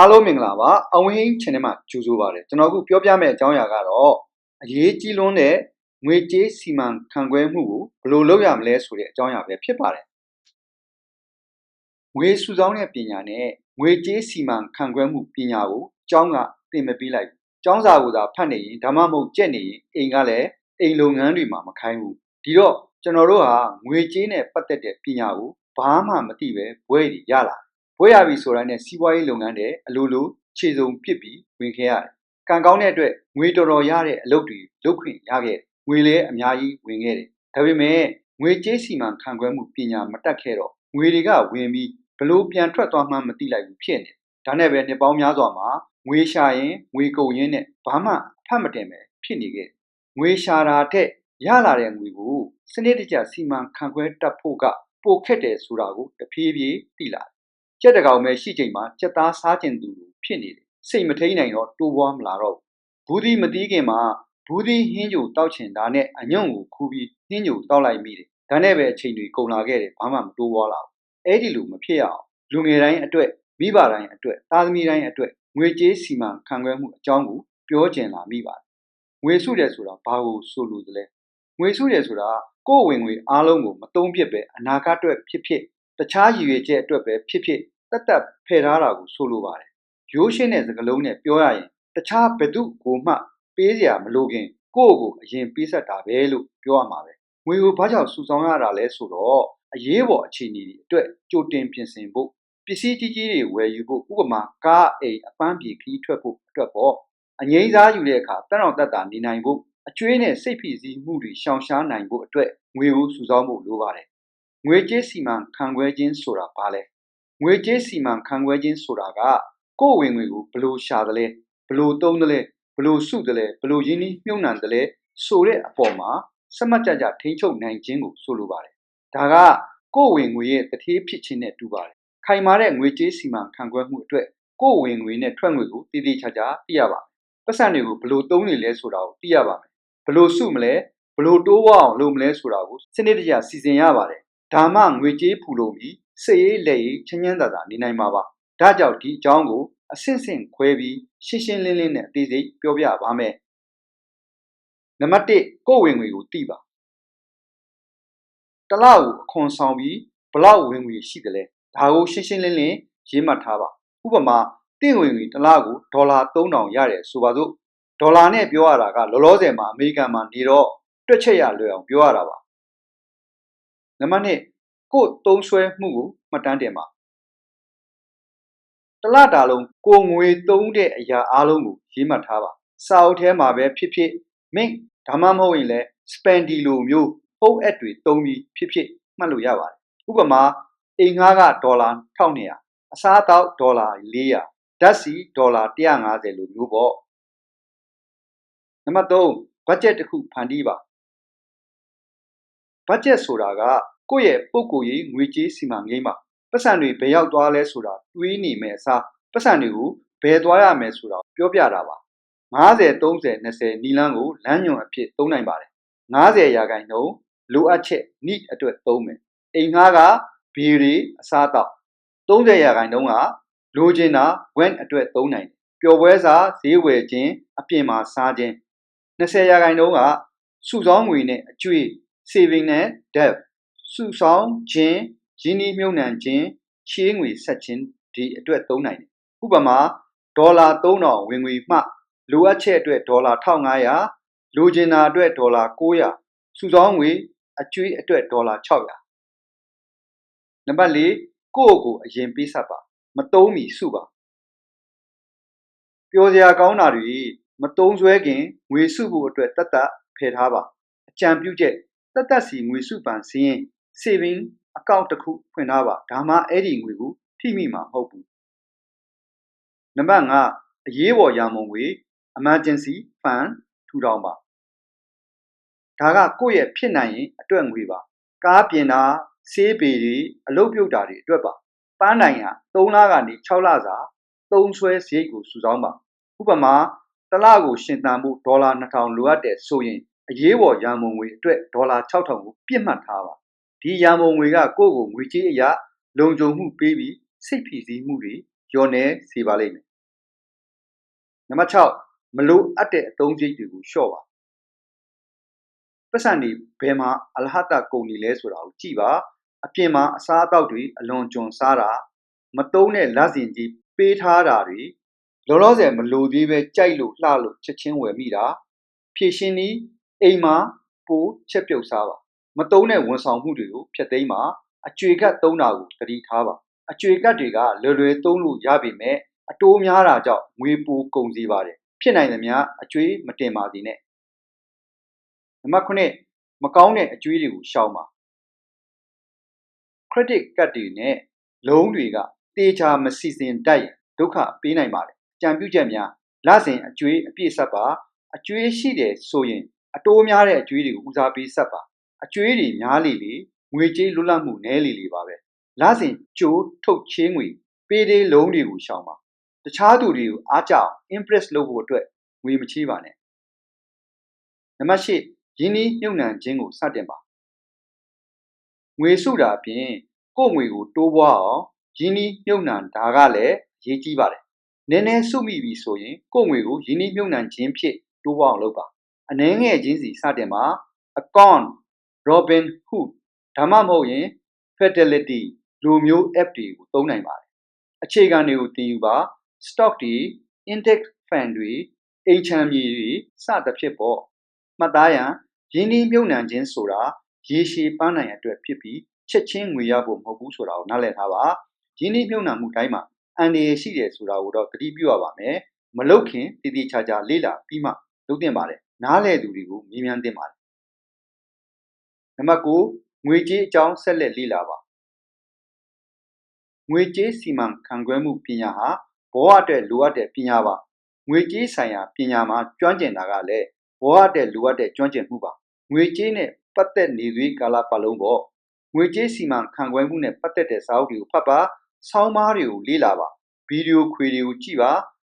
အားလုံးမင်္ဂလာပါအဝင်း channel မှာကြိုဆိုပါရစေကျွန်တော်အခုပြောပြမယ့်အကြောင်းအရာကတော့အရေးကြီးလွန်းတဲ့ငွေကြေးစီမံခန့်ခွဲမှုကိုဘယ်လိုလုပ်ရမလဲဆိုတဲ့အကြောင်းအရာပဲဖြစ်ပါတယ်ငွေစုဆောင်းတဲ့ပညာနဲ့ငွေကြေးစီမံခန့်ခွဲမှုပညာကိုကျောင်းကသင်မပေးလိုက်ဘူးကျောင်းစာကိုသာဖတ်နေရင်ဒါမှမဟုတ်ကြက်နေရင်အိမ်ကလည်းအိမ်လုပ်ငန်းတွေမှာမခိုင်းဘူးဒီတော့ကျွန်တော်တို့ဟာငွေကြေးနဲ့ပတ်သက်တဲ့ပညာကိုဘာမှမသိပဲဘွဲတွေရလာတယ် ဘွဲရပြီဆိုတာနဲ့စီးပွားရေးလုပ်ငန်းတွေအလိုလိုခြေစုံပစ်ပြီးဝင်ခဲ့ရတယ်ကံကောင်းတဲ့အတွက်ငွေတော်တော်ရတဲ့အလုပ်တွေလုပ်ခွင့်ရခဲ့တယ်ငွေလည်းအများကြီးဝင်ခဲ့တယ်ဒါပေမဲ့ငွေကြေးစီမံခန့်ခွဲမှုပညာမတက်ခဲ့တော့ငွေတွေကဝင်ပြီးဘလို့ပြန်ထွက်သွားမှမသိလိုက်ဘူးဖြစ်နေဒါနဲ့ပဲနှစ်ပေါင်းများစွာမှာငွေရှာရင်ငွေကုန်ရင်းနဲ့ဘာမှအဖတ်မတင်ပဲဖြစ်နေခဲ့ငွေရှာတာတဲ့ရလာတဲ့ငွေကိုစနစ်တကျစီမံခန့်ခွဲတတ်ဖို့ကပိုခက်တယ်ဆိုတာကိုတဖြည်းဖြည်းသိလာ ကြက်တကောင်ပဲရှိချိန်မှာကြက်သားစားကျင်သူလိုဖြစ်နေတယ်စိတ်မထိန်နိုင်တော့တိုးပွားမလာတော့ဘူးဘူးဒီမတီးခင်မှာဘူးဒီဟင်းကြိုတောက်ချင်တာနဲ့အညွန့်ကိုခူးပြီးဟင်းကြိုတောက်လိုက်မိတယ်ဒါနဲ့ပဲအချိန်တွေကုန်လာခဲ့တယ်ဘာမှမတိုးပွားလာဘူးအဲ့ဒီလိုမဖြစ်ရအောင်လူငယ်တိုင်းအတွက်မိဘတိုင်းအတွက်သားသမီးတိုင်းအတွက်ငွေကြေးစီမံခန့်ခွဲမှုအကြောင်းကိုပြောကျင်လာမိပါတယ်ငွေစုတယ်ဆိုတာဘာကိုဆိုလိုသလဲငွေစုတယ်ဆိုတာကိုယ်ဝင်ငွေအားလုံးကိုမတုံးပြစ်ပဲအနာဂတ်အတွက်ဖြစ်ဖြစ် တခြားရည်ရွယ်ချက်အတွက်ပဲဖြစ်ဖြစ်တတ်တတ်ဖယ်ထားတာကိုဆိုလိုပါတယ်ရိုးရှင်းတဲ့စကားလုံးနဲ့ပြောရရင်တခြားဘသူကိုမှ ပေးစရာမလိုခင်ကိုယ့်ကိုအရင်ပေးဆက်တာပဲလို့ပြောရမှာပဲငွေကိုဘာကြောင့်စုဆောင်းရတာလဲဆိုတော့အရေးပေါ်အခြေအနေတွေအတွက်ကြိုတင်ပြင်ဆင်ဖို့ပစ္စည်းကြီးကြီးတွေဝယ်ယူဖို့ဥပမာကားအိမ်အပန်းပြေခီးထွက်ဖို့အတွက်ပေါ့အငိမ့်စားယူတဲ့အခါတက်အောင်တက်တာနေနိုင်ဖို့အကျွေးနဲ့စိတ်ဖိစီးမှုတွေရှောင်ရှားနိုင်ဖို့အတွက်ငွေကိုစုဆောင်းဖို့လိုပါတယ် ငွေကြေးစီမံခန့်ခွဲခြင်းဆိုတာဘာလဲငွေကြေးစီမံခန့်ခွဲခြင်းဆိုတာကကိုယ်ဝင်ငွေကိုဘယ်လိုရှာသလဲဘယ်လိုသုံးသလဲဘယ်လိုစုသလဲဘယ်လိုရင်းနှီးမြှုပ်နှံသလဲဆိုတဲ့အပေါ်မှာစမတ်ကြကြထိန်းချုပ်နိုင်ခြင်းကိုဆိုလိုပါတယ်ဒါကကိုယ်ဝင်ငွေရဲ့တတိဖြစ်ခြင်းနဲ့တူပါတယ်ခိုင်မာတဲ့ငွေကြေးစီမံခန့်ခွဲမှုအတွက်ကိုယ်ဝင်ငွေနဲ့ထွက်ငွေကိုတည်တည်ချာချာသိရပါမယ်ပတ်စံတွေကိုဘယ်လိုသုံးနေလဲဆိုတာကိုသိရပါမယ်ဘယ်လိုစုမလဲဘယ်လိုတိုးဝအောင်လုပ်မလဲဆိုတာကိုစနစ်တကျစီစဉ်ရပါတယ် ဒါမှငွေကြေးဖူလုံပြီးစိတ်ရေးလက်ရေးချမ်းချမ်းသာသာနေနိုင်မှာပါဒါကြောင့်ဒီအကြောင်းကိုအဆင့်ဆင့်ခွဲပြီးရှင်းရှင်းလင်းလင်းနဲ့အသေးစိတ်ပြောပြပါမယ်နံပါတ်1ကိုယ်ဝင်ငွေကိုသိပါတစ်လကိုအခွန်ဆောင်ပြီးဘလောက်ဝင်ငွေရှိတယ်လဲဒါကိုရှင်းရှင်းလင်းလင်းရေးမှတ်ထားပါဥပမာတင့်ဝင်ငွေတစ်လကိုဒေါ်လာ3000ရတယ်ဆိုပါစို့ဒေါ်လာနဲ့ပြောရတာကလောလောဆယ်မှာအမေရိကန်မှာနေတော့တွက်ချက်ရလွယ်အောင်ပြောရတာပါ နံပါတ်2ကိုယ်သုံးဆွဲမှုကိုမှတ်တမ်းတင်ပါတလတာလုံးကိုငွေသုံးတဲ့အရာအလုံးကိုရေးမှတ်ထားပါစာအုပ်ထဲမှာပဲဖြစ်ဖြစ်မင်းဒါမှမဟုတ်ရင်လည်း spendy လိုမျိုးပုံအပ်တွေသုံးပြီးဖြစ်ဖြစ်မှတ်လို့ရပါတယ်ဥပမာအိမ်ငှားကဒေါ်လာ1200အစားအသောက်ဒေါ်လာ400ဓာတ်ဆီဒေါ်လာ150လိုမျိုးပေါ့နံပါတ်3ဘတ်ဂျက်တစ်ခုဖန်တီးပါ ဘတ်ဂျက်ဆိုတာကကိုယ့်ရဲ့ပုံကိုယ်ရေးငွေကြေးစီမံကိန်းပါပတ်စံတွေဘယ်ရောက်သွားလဲဆိုတာတွေးနေမယ်အစားပတ်စံတွေကိုဘယ်သွားရမယ်ဆိုတာပြောပြတာပါ90 30 20နီလန်းကိုလမ်းညွန်အဖြစ်သုံးနိုင်ပါတယ်90ရာခိုင်နှုန်းလိုအပ်ချက် need အတွက်သုံးမယ်အိမ်ငှားကဘီရီအစားတောက်30ရာခိုင်နှုန်းကလိုချင်တာ when အတွက်သုံးနိုင်တယ်ပျော်ပွဲစားဈေးဝယ်ခြင်းအပြင်မှာစားခြင်း20ရာခိုင်နှုန်းကစုဆောင်းငွေနဲ့အကျွေး saving နဲ့ debt စုဆောင်းခြင်းရင်းနှီးမြှုပ်နှံခြင်းချေးငွေဆက်ခြင်းဒီအတွက်သုံးနိုင်တယ်ဥပမာဒေါ်လာ3000ဝင်ငွေမှလိုအပ်ချက်အတွက်ဒေါ်လာ1500လိုချင်တာအတွက်ဒေါ်လာ900စုဆောင်းငွေအကျွေးအတွက်ဒေါ်လာ600နံပါတ်4ကိုယ့်ကိုအရင်ပေးဆက်ပါမတုံးမီစုပါပျော်စရာကောင်းတာတွေမတုံးဆွဲခင်ငွေစုဖို့အတွက်တတ်တတ်ဖယ်ထားပါအကြံပြုချက် တတ်တတ်စီငွေစုပန်စင်း saving account တစ်ခုဖွင့်ထားပါဒါမှအဲ့ဒီငွေကိုထိမိမှာမဟုတ်ဘူးနံပါတ်5အရေးပေါ်ရန်ပုံငွေ emergency fund ထူထောင်ပါဒါကကိုယ့်ရဲ့ဖြစ်နိုင်ရင်အတွက်ငွေပါကားပြင်တာဆေးပေတွေအလုပ်ပြုတ်တာတွေအတွက်ပါပန်းနိုင်ဟာ3လကနေ6လစာသုံးဆွဲစရိတ်ကိုစုဆောင်းပါဥပမာတစ်လကိုရှင်သန်မှုဒေါ်လာ2000လိုအပ်တယ်ဆိုရင် အရေးပေါ်ရန်ပုံငွေအတွက်ဒေါ်လာ6000ကိုပြစ်မှတ်ထားပါဒီရန်ပုံငွေကကိုယ့်ကိုငွေကြေးအရာလုံခြုံမှုပေးပြီးစိတ်ဖိစီးမှုတွေလျော်နေစေပါလိမ့်မယ်နံပါတ်6မလိုအပ်တဲ့အသုံးစရိတ်တွေကိုလျှော့ပါပတ်စံတွေဘယ်မှာအလဟတကုန်နေလဲဆိုတာကိုကြည့်ပါအပြင်မှာအစားအသောက်တွေအလွန်ကျွံစားတာမတုံးတဲ့လက်စင်ကြီးပေးထားတာတွေလောလောဆယ်မလိုသေးပဲကြိုက်လို့လှလို့ချက်ချင်းဝယ်မိတာဖြည့်ရှင်းပြီး အိမ်မှာပိုချက်ပြုတ်စားပါမတုံးတဲ့ဝန်ဆောင်မှုတွေကိုဖျက်သိမ်းပါအကျွေကတ်သုံးတာကိုတတိထားပါအကျွေကတ်တွေကလွယ်လွယ်သုံးလို့ရပေမဲ့အတိုးများတာကြောင့်ငွေပိုကုန်စေပါတယ်ဖြစ်နိုင်သမျှအကျွေးမတင်ပါစေနဲ့နံပါတ်9မကောင်းတဲ့အကျွေးတွေကိုရှောင်ပါ credit card တွေနဲ့ loan တွေကတေချာမစီစဉ်တတ်ရင်ဒုက္ခပေးနိုင်ပါတယ်ကြံပြုချက်များလစဉ်အကျွေးအပြည့်ဆက်ပါအကျွေးရှိတယ်ဆိုရင် အတိုးများတဲ့အကျွေးတွေကိုဦးစားပေးဆက်ပါအကျွေးတွေများလေလေငွေကြေးလွတ်လပ်မှုနည်းလေလေပါပဲလစဉ်ကြိုးထုတ်ချင်းငွေပေးသေးလုံးတွေကိုရှောင်ပါတခြားသူတွေကိုအားကြအောင် impress လုပ်ဖို့အတွက်ငွေမချေးပါနဲ့နံပါတ်၈ရင်းနှီးမြုပ်နှံခြင်းကိုစတင်ပါငွေစုတာအပြင်ကိုယ့်ငွေကိုတိုးပွားအောင်ရင်းနှီးမြုပ်နှံတာကလည်းအရေးကြီးပါတယ်နည်းနည်းစုမိပြီဆိုရင်ကိုယ့်ငွေကိုရင်းနှီးမြုပ်နှံခြင်းဖြင့်တိုးပွားအောင်လုပ်ပါ အနှဲငယ်ချင်းစီစတင်ပါ account robin hood ဒါမှမဟုတ်ရင် fidelity လိုမျိုး app တွေကိုသုံးနိုင်ပါတယ်အခြေခံတွေကိုသင်ယူပါ stock တွေ index fund တွေအိမ်ချမ်းမြေတွေစသဖြင့်ပေါ့မှတ်သားရန်ရင်းနှီးမြုပ်နှံခြင်းဆိုတာရေရှည်ပန်းနိုင်အတွက်ဖြစ်ပြီးချက်ချင်းငွေရဖို့မဟုတ်ဘူးဆိုတာကိုနားလည်ထားပါရင်းနှီးမြုပ်နှံမှုတိုင်းမှာအန္တရာယ်ရှိတယ်ဆိုတာကိုတော့သတိပြုရပါမယ်မလုတ်ခင်တည်တည်ချာချာလေ့လာပြီးမှလုပ်သင့်ပါတယ် နားလည်သူတွေကိုမြင်မြန်သင့်ပါတယ်နံပါတ်9ငွေကြေးအကြောင်းဆက်လက်လေ့လာပါငွေကြေးစီမံခန့်ခွဲမှုပညာဟာဘဝအတွက်လိုအပ်တဲ့ပညာပါငွေကြေးဆိုင်ရာပညာမှာကျွမ်းကျင်တာကလည်းဘဝအတွက်လိုအပ်တဲ့ကျွမ်းကျင်မှုပါငွေကြေးနဲ့ပတ်သက်နေသွေးကာလပတ်လုံးပေါ့ငွေကြေးစီမံခန့်ခွဲမှုနဲ့ပတ်သက်တဲ့စာအုပ်တွေကိုဖတ်ပါဆောင်းပါးတွေကိုလေ့လာပါဗီဒီယိုခွေတွေကိုကြည့်ပါ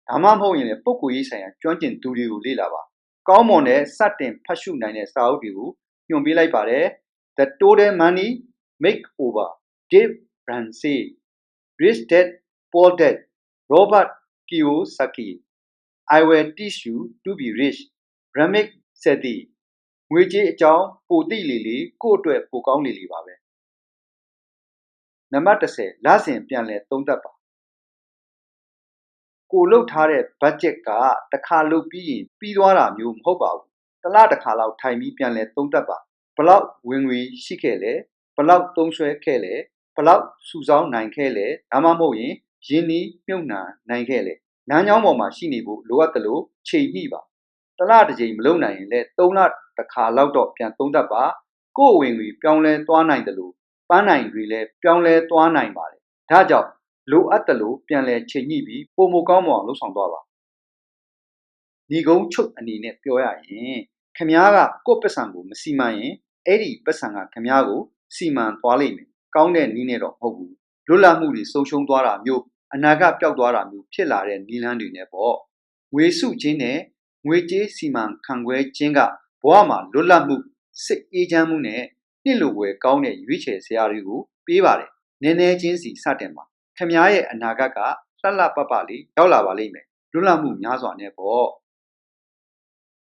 ဒါမှမဟုတ်ရင်လည်းပုံကိုရေးဆိုင်ရာကျွမ်းကျင်သူတွေကိုလေ့လာပါ ကောင်းမွန်တဲ့စတင်ဖတ်ရှုနိုင်တဲ့စာအုပ်တွေကိုညွှန်ပေးလိုက်ပါတယ် The Total Money Makeover Dave Ramsey Rich Dad Poor Dad Robert Kiyosaki I will teach you to be rich Ramit Sethi ငွေကြေးအကြောင်းပိုသိလေလေကိုယ့်အတွက်ပိုကောင်းလေလေပါပဲနံပါတ်30လစဉ်ပြန်လည်သုံးသပ်ပါ ကိုလုတ်ထားတဲ့ budget ကတစ်ခါလုတ်ပြီးရင်ပြီးသွားတာမျိုးမဟုတ်ပါဘူးတစ်လတစ်ခါလောက်ထိုင်ပြီးပြန်လည်သုံးသပ်ပါဘလောက်ဝင်ငွေရှိခဲ့လဲဘလောက်သုံးဆွဲခဲ့လဲဘလောက်စုဆောင်းနိုင်ခဲ့လဲဒါမှမဟုတ်ရင်ရင်းနှီးမြုပ်နှံနိုင်ခဲ့လဲနန်းချောင်းပေါ်မှာရှိနေဖို့လိုအပ်တယ်လို့ချိန်ညှိပါတစ်လတစ်ကြိမ်မလုံနိုင်ရင်လည်း၃လတစ်ခါလောက်တော့ပြန်သုံးသပ်ပါကိုယ်ဝင်ငွေပြောင်းလဲသွားနိုင်တယ်လို့ပန်းနိုင်တွေလည်းပြောင်းလဲသွားနိုင်ပါတယ်ဒါကြောင့် လိုအပ်တယ်လို့ပြန်လဲချိန်ညှိပြီးပုံမကောင်းမအောင်လှုပ်ဆောင်သွားပါညီကုန်းချုပ်အနေနဲ့ပြောရရင်ခမားကကိုယ့်ပတ်စံကိုမစီမံရင်အဲ့ဒီပတ်စံကခမားကိုစီမံသွားလိမ့်မယ်ကောင်းတဲ့နည်းနဲ့တော့မဟုတ်ဘူးလွတ်လပ်မှုတွေဆုံးရှုံးသွားတာမျိုးအနာဂတ်ပျောက်သွားတာမျိုးဖြစ်လာတဲ့နည်းလမ်းတွေနဲ့ပေါ့ငွေစုချင်းနဲ့ငွေကြေးစီမံခန့်ခွဲခြင်းကဘဝမှာလွတ်လပ်မှုစိတ်အေးချမ်းမှုနဲ့နှစ်လိုဝယ်ကောင်းတဲ့ရွေးချယ်စရာတွေကိုပေးပါတယ်နည်းနည်းချင်းစီစတင်ပါ ခမားရဲ့အနာဂတ်ကလှလှပပလေးရောက်လာပါလိမ့်မယ်လွတ်လပ်မှုများစွာနဲ့ပေါ့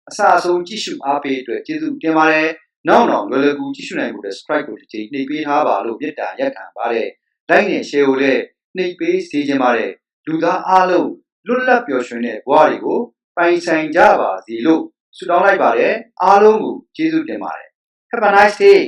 အစအဆုံးကြည့်ရှုအားပေးအတွက်ကျေးဇူးတင်ပါတယ်နောက်တော့လွယ်လွယ်ကူကြည့်ရှုနိုင်ဖို့ subscribe ကိုတစ်ချိန်နှိပ်ပေးထားပါလို့မြတ်တာရက်ခံပါတယ် like နဲ့ share ကိုလည်းနှိပ်ပေးစေချင်ပါတယ်လူသားအားလုံးလွတ်လပ်ပျော်ရွှင်တဲ့ဘဝတွေကိုပိုင်ဆိုင်ကြပါစေလို့ဆုတောင်းလိုက်ပါတယ်အားလုံးကိုကျေးဇူးတင်ပါတယ် Have a nice day